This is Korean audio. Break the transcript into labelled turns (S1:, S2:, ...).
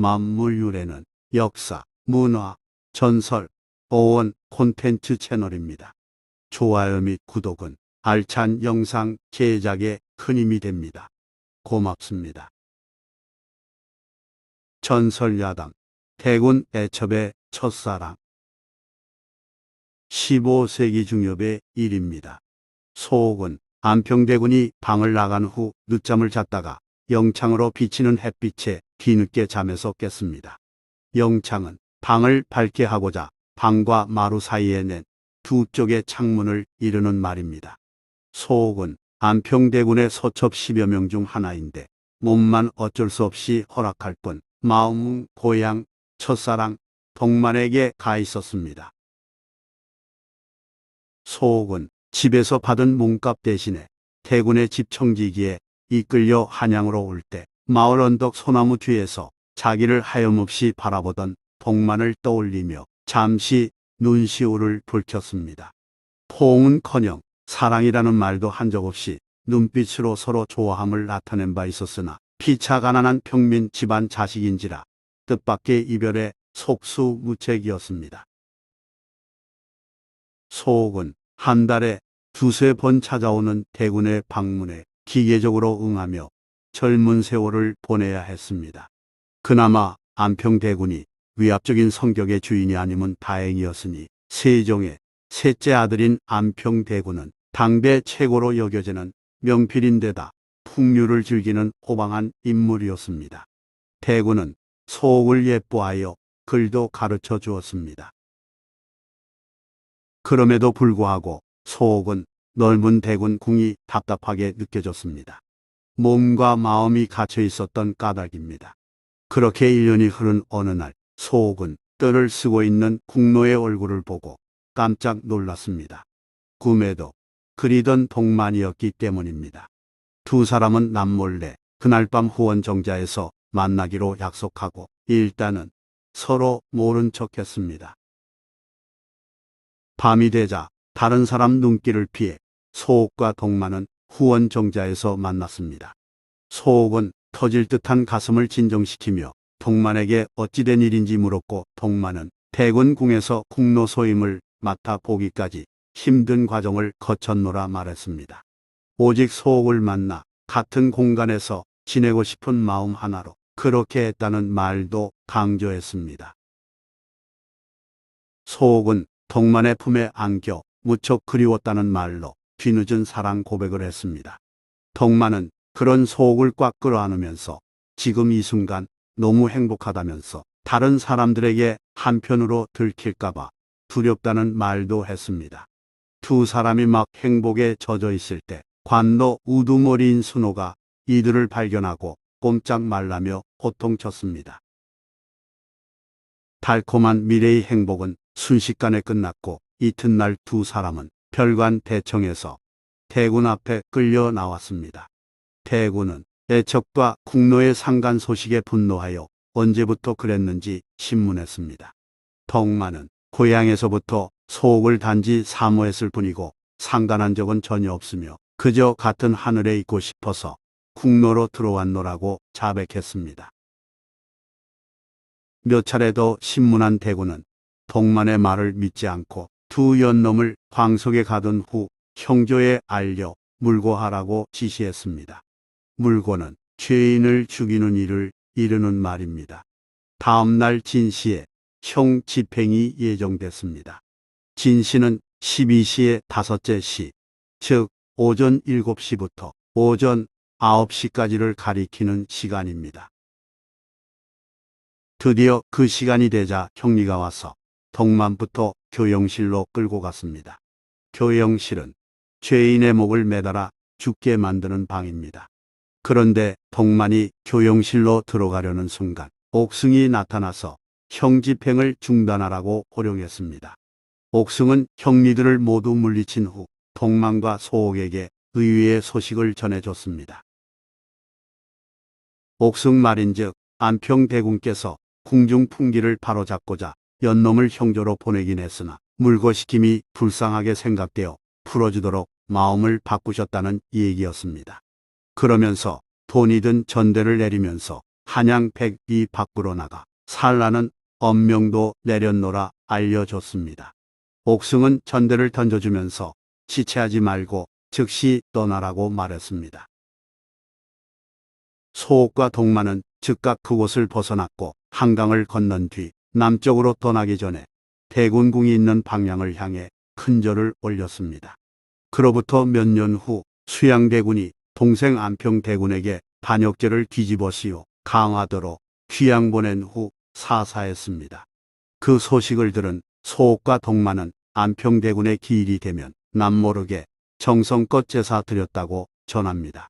S1: 만물 유래는 역사, 문화, 전설, 보원 콘텐츠 채널입니다. 좋아요 및 구독은 알찬 영상 제작에 큰 힘이 됩니다. 고맙습니다. 전설야당 대군 애첩의 첫사랑 15세기 중엽의 일입니다. 소옥은 안평대군이 방을 나간 후 늦잠을 잤다가 영창으로 비치는 햇빛에 뒤늦게 잠에서 깼습니다. 영창은 방을 밝게 하고자 방과 마루 사이에 낸 두 쪽의 창문을 이르는 말입니다. 소옥은 안평대군의 서첩 10여 명 중 하나인데 몸만 어쩔 수 없이 허락할 뿐 마음은 고향, 첫사랑, 동만에게 가 있었습니다. 소옥은 집에서 받은 몸값 대신에 대군의 집 청지기에 이끌려 한양으로 올 때 마을 언덕 소나무 뒤에서 자기를 하염없이 바라보던 동만을 떠올리며 잠시 눈시울을 붉혔습니다. 포옹은커녕 사랑이라는 말도 한 적 없이 눈빛으로 서로 좋아함을 나타낸 바 있었으나 피차 가난한 평민 집안 자식인지라 뜻밖의 이별에 속수무책이었습니다. 소옥은 한 달에 두세 번 찾아오는 대군의 방문에 기계적으로 응하며 젊은 세월을 보내야 했습니다. 그나마 안평대군이 위압적인 성격의 주인이 아니면 다행이었으니 세종의 셋째 아들인 안평대군은 당대 최고로 여겨지는 명필인데다 풍류를 즐기는 호방한 인물이었습니다. 대군은 소옥을 예뻐하여 글도 가르쳐 주었습니다. 그럼에도 불구하고 소옥은 넓은 대군 궁이 답답하게 느껴졌습니다. 몸과 마음이 갇혀 있었던 까닭입니다. 그렇게 1년이 흐른 어느 날 소옥은 뜰을 쓰고 있는 국노의 얼굴을 보고 깜짝 놀랐습니다. 꿈에도 그리던 동만이었기 때문입니다. 두 사람은 남몰래 그날 밤 후원 정자에서 만나기로 약속하고 일단은 서로 모른 척 했습니다. 밤이 되자 다른 사람 눈길을 피해 소옥과 동만은 후원 정자에서 만났습니다. 소옥은 터질 듯한 가슴을 진정시키며 동만에게 어찌된 일인지 물었고 동만은 대군궁에서 국노 소임을 맡아 보기까지 힘든 과정을 거쳤노라 말했습니다. 오직 소옥을 만나 같은 공간에서 지내고 싶은 마음 하나로 그렇게 했다는 말도 강조했습니다. 소옥은 동만의 품에 안겨 무척 그리웠다는 말로 뒤늦은 사랑 고백을 했습니다. 동만은 그런 소옥을 꽉 끌어안으면서 지금 이 순간 너무 행복하다면서 다른 사람들에게 한편으로 들킬까봐 두렵다는 말도 했습니다. 두 사람이 막 행복에 젖어 있을 때 관로 우두머리인 순호가 이들을 발견하고 꼼짝 말라며 호통쳤습니다. 달콤한 미래의 행복은 순식간에 끝났고 이튿날 두 사람은 별관 대청에서 대군 앞에 끌려 나왔습니다. 대군은 애척과 국노의 상간 소식에 분노하여 언제부터 그랬는지 신문했습니다. 덕만은 고향에서부터 소옥을 단지 사모했을 뿐이고 상관한 적은 전혀 없으며 그저 같은 하늘에 있고 싶어서 국노로 들어왔노라고 자백했습니다. 몇 차례 더 신문한 대군은 동만의 말을 믿지 않고 두 연놈을 광석에 가둔 후 형조에 알려 물고하라고 지시했습니다. 물고는 죄인을 죽이는 일을 이르는 말입니다. 다음 날 진시에 형 집행이 예정됐습니다. 진시는 12시의 다섯째 시, 즉 오전 7시부터 오전 9시까지를 가리키는 시간입니다. 드디어 그 시간이 되자 형리가 와서 덕만부터 교영실로 끌고 갔습니다. 교영실은 죄인의 목을 매달아 죽게 만드는 방입니다. 그런데 덕만이 교영실로 들어가려는 순간 옥승이 나타나서 형 집행을 중단하라고 호령했습니다. 옥승은 형리들을 모두 물리친 후 동만과 소옥에게 의외의 소식을 전해줬습니다. 옥승 말인즉 안평대군께서 궁중 풍기를 바로잡고자 연놈을 형조로 보내긴 했으나 물거시킴이 불쌍하게 생각되어 풀어주도록 마음을 바꾸셨다는 얘기였습니다. 그러면서 돈이 든 전대를 내리면서 한양 백이 밖으로 나가 살라는 엄명도 내렸노라 알려줬습니다. 옥승은 전대를 던져주면서 지체하지 말고 즉시 떠나라고 말했습니다. 소옥과 동마는 즉각 그곳을 벗어났고 한강을 건넌 뒤 남쪽으로 떠나기 전에 대군궁이 있는 방향을 향해 큰 절을 올렸습니다. 그로부터 몇 년 후 수양대군이 동생 안평대군에게 반역죄를 뒤집어 씌워 강화도로 귀양 보낸 후 사사했습니다. 그 소식을 들은 소옥과 동마는 안평대군의 기일이 되면 남모르게 정성껏 제사 드렸다고 전합니다.